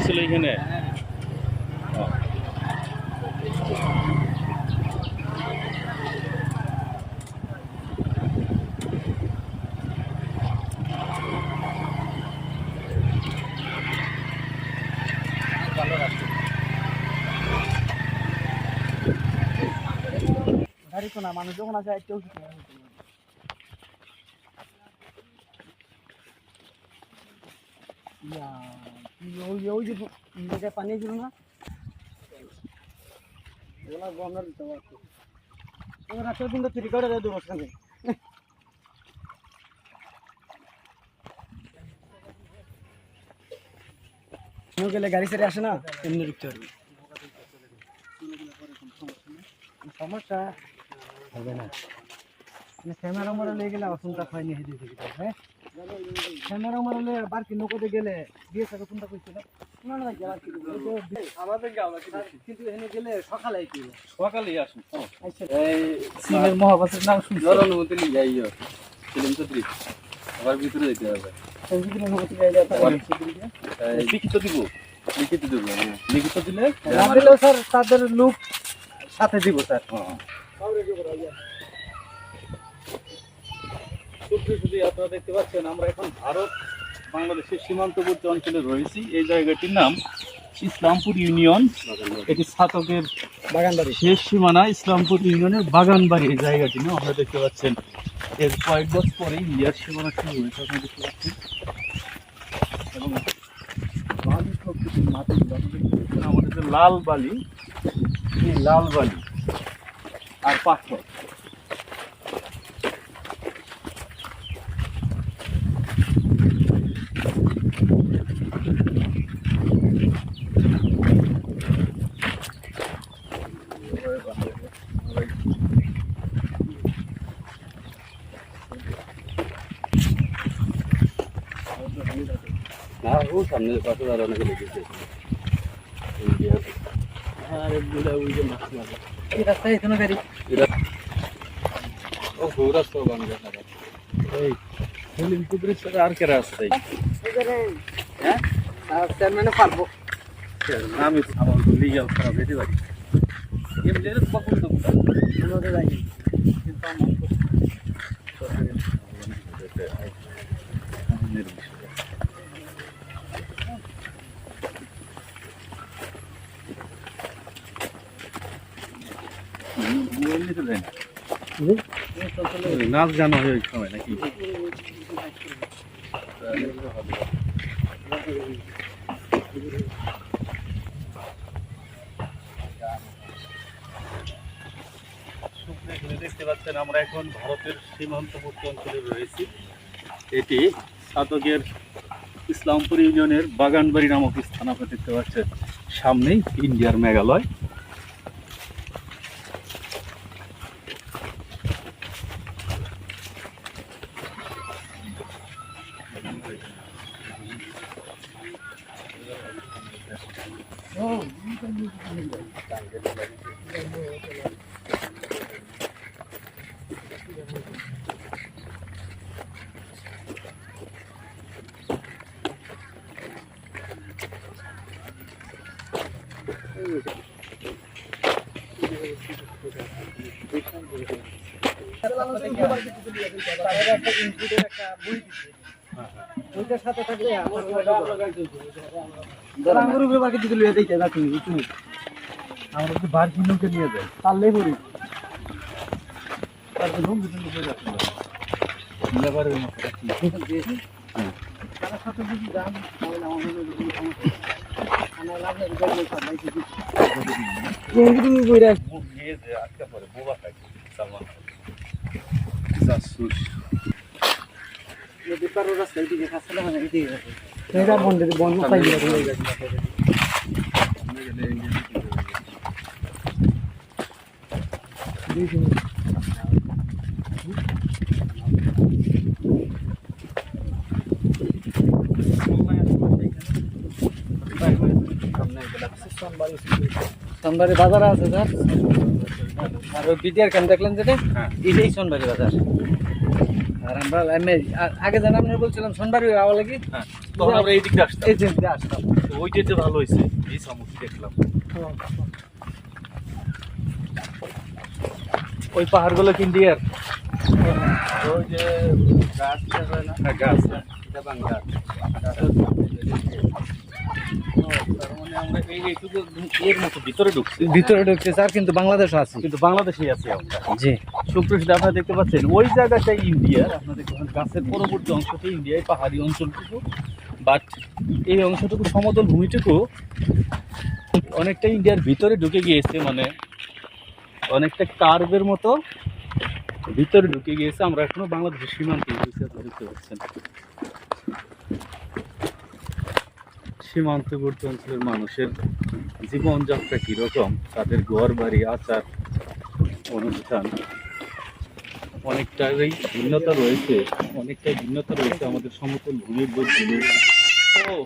ছিল এখানে ও। গাড়ি তো না মানুষ যখন একটু ওই ওই যে জায়গায় পানি ছিল না ওগুলা গঙ্গার দিতে পারতো ওই রাস্তার কিন্তু চুরি করে দেয় দু বছর গেলে গাড়ি ছেড়ে আসে না এমনি ঢুকতে পারবে সমস্যা হবে না মানে ক্যামেরা মারলে গেলে অসুবিধা হয়নি হেঁটে থেকে হ্যাঁ ক্যামেরা মারলে বার কি নৌকোতে গেলে বিয়ে সাথে কোনটা করছিল না না যাওয়ার কি আমাদের কিন্তু এখানে গেলে সকালে কি আসুন ও। আচ্ছা। লিখিত দিব। লিখিত দিব হ্যাঁ। লিখিত দিলে স্যার তাদের লোক সাথে দিব স্যার। সুপ্রিয় আপনারা দেখতে পাচ্ছেন আমরা এখন ভারত বাংলাদেশের সীমান্তবর্তী অঞ্চলে রয়েছি। এই জায়গাটির নাম ইসলামপুর ইউনিয়ন। এটি ছাতকের বাগানবাড়ি। শেষ সীমানা ইসলামপুর ইউনিয়নের বাগানবাড়ি। এই জায়গাটি না আপনারা দেখতে পাচ্ছেন। এর কয়েক বছর পরে ইন্ডিয়ার সীমানা শুরু হয়েছে আপনারা দেখতে পাচ্ছেন। এবং বালি মাটিগুলো আপনারা আমাদের যে লাল বালি এই লাল বালি আর পাথর। ও সামনে পাশে আর অনেকে লেগেছে আর এগুলো ওই যে মাছ মারে এই রাস্তায় এখানে গাড়ি ও ঘোরা তো বাংলা এই ফিল্ম কুদরির সাথে আর কে রাস্তায় হ্যাঁ আর চেয়ারম্যানে পারব আমি আমার লিগাল খারাপ যেতে পারি এমনি কখন তো আমাদের যাই কিন্তু আমার নাচ গান হয় ওই সময় নাকি? দেখতে পাচ্ছেন আমরা এখন ভারতের সীমান্তবর্তী অঞ্চলে রয়েছি। এটি সাতকের ইসলামপুর ইউনিয়নের বাগানবাড়ি নামক স্থান আপনারা দেখতে পাচ্ছেন। সামনেই ইন্ডিয়ার মেঘালয়। একটা ইনপুটের একটা বই দিচ্ছে ওইটার সাথে থাকলে আমার উপরে বাকি দিতে লইয়া দেখে না তুমি তো বার কিলোকে নিয়ে যাই পারলেই পড়ি তার মতো রাখি। হ্যাঁ। তার সাথে যদি যান তাহলে আমাদের সমস্যা আটকা পড়ে বোবা থাকে সালমান। এটা বন্ধ বন্ধ পাই সোনবাড়ি বাজার আছে স্যার? আর ওই বিডিআর কেন দেখলেন যেটা হ্যাঁ। এটাই সোনবাড়ি বাজার। আর আমরা আগে জানা আমরা বলছিলাম সোনবাড়ি আওয়া লাগি হ্যাঁ তখন আমরা এই দিকটা আসতাম। এই যে দিয়ে আসতাম। ওই যেতে ভালো হয়েছে এই সামুদ্রিক দেখলাম। ওই পাহাড়গুলো কি ইন্ডিয়ার ওই যে গাছ গাছ এটা বাংলা ভিতরে ঢুকছি ভিতরে ঢুকছে স্যার কিন্তু বাংলাদেশ আছে। কিন্তু বাংলাদেশেই আছি জি। আপনারা দেখতে পাচ্ছেন ওই জায়গাটাই ইন্ডিয়া পাচ্ছেন গাছের পরবর্তী অংশটা ইন্ডিয়ায় পাহাড়ি অঞ্চলটুকু। বাট এই অংশটুকু সমতল ভূমিটুকু অনেকটা ইন্ডিয়ার ভিতরে ঢুকে গিয়েছে মানে অনেকটা কার্ভের মতো। ভিতরে ঢুকে গিয়েছে, আমরা এখনও বাংলাদেশের সীমান্তে দেখতে পাচ্ছেন। সীমান্তবর্তী অঞ্চলের মানুষের জীবনযাত্রা কীরকম, তাদের ঘর বাড়ি আচার, অনুষ্ঠান, অনেকটাই ভিন্নতা রয়েছে, অনেকটাই ভিন্নতা রয়েছে আমাদের সমতল ভূমির বইগুলো ও